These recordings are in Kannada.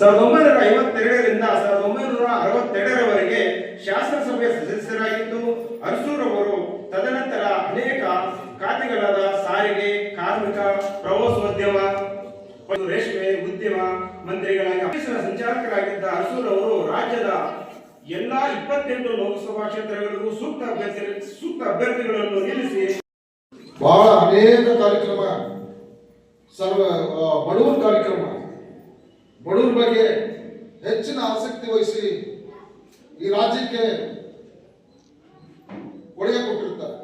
ಸಾವಿರದ ಒಂಬೈನೂರ ಐವತ್ತೆರಡರಿಂದ ಸಾವಿರದ ಒಂಬೈನೂರ ಅರವತ್ತೆರಡರವರೆಗೆ ಶಾಸನಸಭೆಯ ಸದಸ್ಯರಾಗಿದ್ದು ಅರಸೂರ್ ಅವರು ತದನಂತರ ಅನೇಕ ಖಾತೆಗಳಾದ ಸಾರಿಗೆ, ಕಾರ್ಮಿಕ, ಪ್ರವಾಸೋದ್ಯಮ, ರೇಷ್ಮೆ, ಉದ್ಯಮ ಮಂತ್ರಿಗಳಾಗಿ ಸಂಚಾಲಕರಾಗಿದ್ದ ಅರಸೂರ್ ಅವರು ರಾಜ್ಯದ ಎಲ್ಲಾ ಇಪ್ಪತ್ತೆಂಟು ಲೋಕಸಭಾ ಕ್ಷೇತ್ರಗಳಿಗೂ ಸೂಕ್ತ ಅಭ್ಯರ್ಥಿ, ಸೂಕ್ತ ಅಭ್ಯರ್ಥಿಗಳನ್ನು ನಿಲ್ಲಿಸಿ. ಬಹಳ ಅನೇಕ ಕಾರ್ಯಕ್ರಮ, ಸರ್ವ ಬಡವರ ಕಾರ್ಯಕ್ರಮ. ಬಡವರ ಬಗ್ಗೆ ಹೆಚ್ಚಿನ ಆಸಕ್ತಿ ವಹಿಸಿ ಈ ರಾಜ್ಯಕ್ಕೆ ಒಡೆಯ ಕೊಟ್ಟಿರ್ತಾರೆ.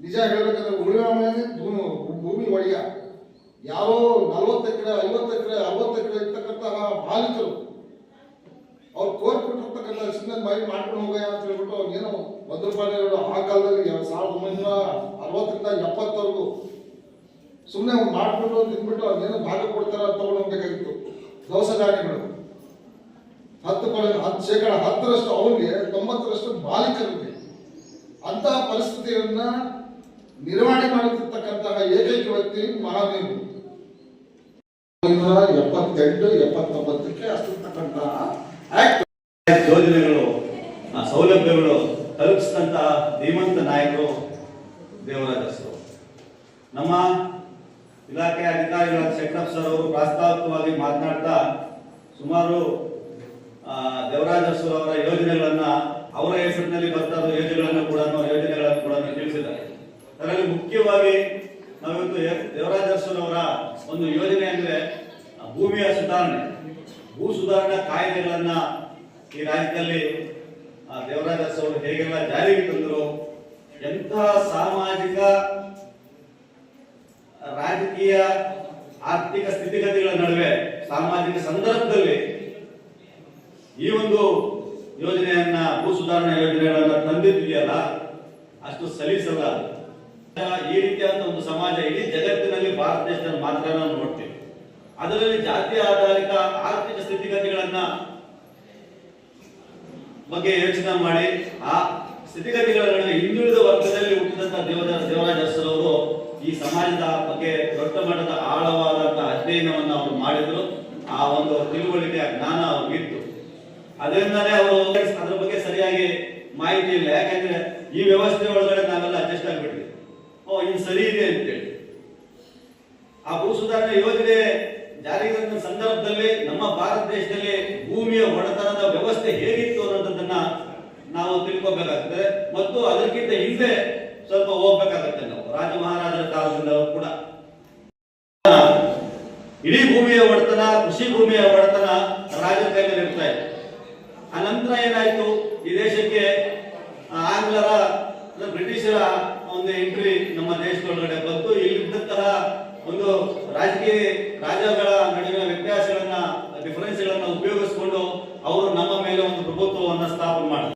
ನಿಜ ಹೇಳಬೇಕಂದ್ರೆ ಮೇಲೆ ಭೂಮಿ ಒಡೆಯ. ಯಾವ ನಲವತ್ತು ಎಕರೆ, ಐವತ್ತು ಎಕರೆ, ಅರವತ್ತು ಎಕರೆ ಇರ್ತಕ್ಕಂತಹ ಮಾಲೀಕರು ಅವ್ರು ಕೋರ್ಕೊಟ್ಟಿರ್ತಕ್ಕಂಥ ಸಿಂಗಲ್ ಮೈ ಮಾಡ್ಕೊಂಡು ಹೋಗ ಅಂತ ಹೇಳ್ಬಿಟ್ಟು ಅವ್ರಿಗೇನೋ ಒಂದು ರೂಪಾಯಿ ಆ ಕಾಲದಲ್ಲಿ ಎರಡು ಸಾವಿರದ ಒಂಬೈನೂರ ಅರವತ್ತರಿಂದ ಎಪ್ಪತ್ತವರೆಗೂ ಸುಮ್ಮನೆ ಅವ್ರು ಮಾಡ್ಬಿಟ್ಟು ತಿಂದ್ಬಿಟ್ಟು ಏನೋ ಭಾಗ ಕೊಡ್ತಾರೆ ತಗೊಂಡು ಹೋಗ್ಬೇಕಾಗಿತ್ತು ದವಸಧಾನ್ಯಗಳು ಹತ್ತು ಹತ್ತು ಶೇಕಡ ಹತ್ತರಷ್ಟು ಅವರಿಗೆ ತೊಂಬತ್ತರಷ್ಟು ಮಾಲೀಕರಿಗೆ ಅಂತಹ ಪರಿಸ್ಥಿತಿಯನ್ನ ನಿರ್ವಹಣೆ ಮಾಡುತ್ತಿರ್ತಕ್ಕಂತಹ ಏಕೈಕ ವ್ಯಕ್ತಿ ಮಹಾದೇವರು. ಎಪ್ಪತ್ತೆಂಟು ಎಪ್ಪತ್ತೊಂಬತ್ತಕ್ಕೆ ಅಷ್ಟಿರ್ತಕ್ಕಂತಹ ಆಕ್ಟ್. ಯೋಜನೆಗಳು ಆ ಸೌಲಭ್ಯಗಳು ತಲುಪಿಸಿದಂತಹ ಧೀಮಂತ ನಾಯಕರು ದೇವರಾಜರು ನಮ್ಮ ಇಲಾಖೆ ಅಧಿಕಾರಿಗಳ ಶೆಟ್ಟಪ್ ಸರ್ ಅವರು ಪ್ರಾಸ್ತಾವಿಕವಾಗಿ ಮಾತನಾಡ್ತಾ ಸುಮಾರು ದೇವರಾಜ ಅವರ ಯೋಜನೆಗಳನ್ನ ಅವರ ಹೆಸರಿನಲ್ಲಿ ಬರ್ತಾ ಯೋಜನೆಗಳನ್ನು ಕೂಡ ಯೋಜನೆಗಳನ್ನು ಕೂಡ ತಿಳಿಸಿದ್ದಾರೆ. ಅದರಲ್ಲಿ ಮುಖ್ಯವಾಗಿ ನಾವಿವತ್ತು ಎ- ಅವರ ಒಂದು ಯೋಜನೆ ಅಂದ್ರೆ ಭೂಮಿಯ ಸುಧಾರಣೆ. ಭೂ ಸುಧಾರಣಾ ಕಾಯ್ದೆಗಳನ್ನ ಈ ರಾಜ್ಯದಲ್ಲಿ ದೇವರಾಜ ಅವರು ಹೇಗೆಲ್ಲ ಜಾರಿಗೆ ತಂದರು, ಎಂತಹ ಸಾಮಾಜಿಕ ರಾಜಕೀಯ, ಆರ್ಥಿಕ ಸ್ಥಿತಿಗತಿಗಳ ನಡುವೆ ಸಾಮಾಜಿಕ ಸಂದರ್ಭದಲ್ಲಿ ಈ ಒಂದು ಯೋಜನೆಯನ್ನ ಭೂ ಸುಧಾರಣಾ ಯೋಜನೆಗಳನ್ನ ತಂದಿದ್ವಿಯಲ್ಲ ಅಷ್ಟು ಸಲೀಸಲ್ಲ ಈ ರೀತಿಯಾದ ಒಂದು ಸಮಾಜ ಇಡೀ ಜಗತ್ತಿನಲ್ಲಿ ಭಾರತ ದೇಶದಲ್ಲಿ ಮಾತ್ರ ನಾವು ನೋಡ್ತೀವಿ. ಅದರಲ್ಲಿ ಜಾತಿ ಆಧಾರಿತ ಆರ್ಥಿಕ ಸ್ಥಿತಿಗತಿಗಳನ್ನ ಬಗ್ಗೆ ಯೋಚನೆ ಮಾಡಿ, ಆ ಸ್ಥಿತಿಗತಿಗಳ ಹಿಂದುಳಿದ ವರ್ಗದಲ್ಲಿ ಹುಟ್ಟಿದಂತ ದೇವರ ದೇವರಾಜ ಅರಸರವರು ಈ ಸಮಾಜದ ಮಾಡಿದ್ರು, ಆ ಒಂದು ತಿಳುವಳಿಕೆ ಜ್ಞಾನ ಅವ್ರಿಗಿತ್ತು ಅದರಿಂದಾನೇ ಅವರು ಅದ್ರ ಬಗ್ಗೆ ಸರಿಯಾಗಿ ಮಾಹಿತಿ ಇಲ್ಲ. ಯಾಕಂದ್ರೆ ಈ ವ್ಯವಸ್ಥೆ ಒಳಗಡೆ ನಾವೆಲ್ಲ ಅಡ್ಜಸ್ಟ್ ಆಗ್ಬಿಟ್ವಿ. ಓ, ಇದು ಸರಿ ಇದೆ ಅಂತ ಹೇಳಿ ಆ ಭೂ ಸುಧಾರಣೆ ಯೋಜನೆ ಜಾರಿಗೆ ತಂದ ಸಂದರ್ಭದಲ್ಲಿ ನಮ್ಮ ಭಾರತ ದೇಶದಲ್ಲಿ ಭೂಮಿಯ ಒಡೆತನದ ವ್ಯವಸ್ಥೆ ಹೇಗಿತ್ತು ಅನ್ನೋದನ್ನ ನಾವು ತಿಳ್ಕೊಬೇಕಾಗ್ತದೆ. ಮತ್ತು ಅದಕ್ಕಿಂತ ಹಿಂದೆ ಸ್ವಲ್ಪ ಹೋಗ್ಬೇಕಾಗತ್ತೆ ನಾವು ರಾಜ ಮಹಾರಾಜರ ಕಾಲದಿಂದ ಕೂಡ ಇಡೀ ಭೂಮಿಯ ಒಡೆತನ, ಕೃಷಿ ಭೂಮಿಯ ಒಡೆತನ ರಾಜರ ಕೈಯಲ್ಲಿ ಇರ್ತಾ ಇತ್ತು ಆ ನಂತರ ಏನಾಯ್ತು? ಈ ದೇಶಕ್ಕೆ ಆಂಗ್ಲರ ಬ್ರಿಟಿಷರ ಒಂದು ಎಂಟ್ರಿ ನಮ್ಮ ದೇಶದೊಳಗಡೆ ಬಂತು. ಇಲ್ಲಿದ್ದಂತಹ ಒಂದು ರಾಜಕೀಯ ನಡುವಿನ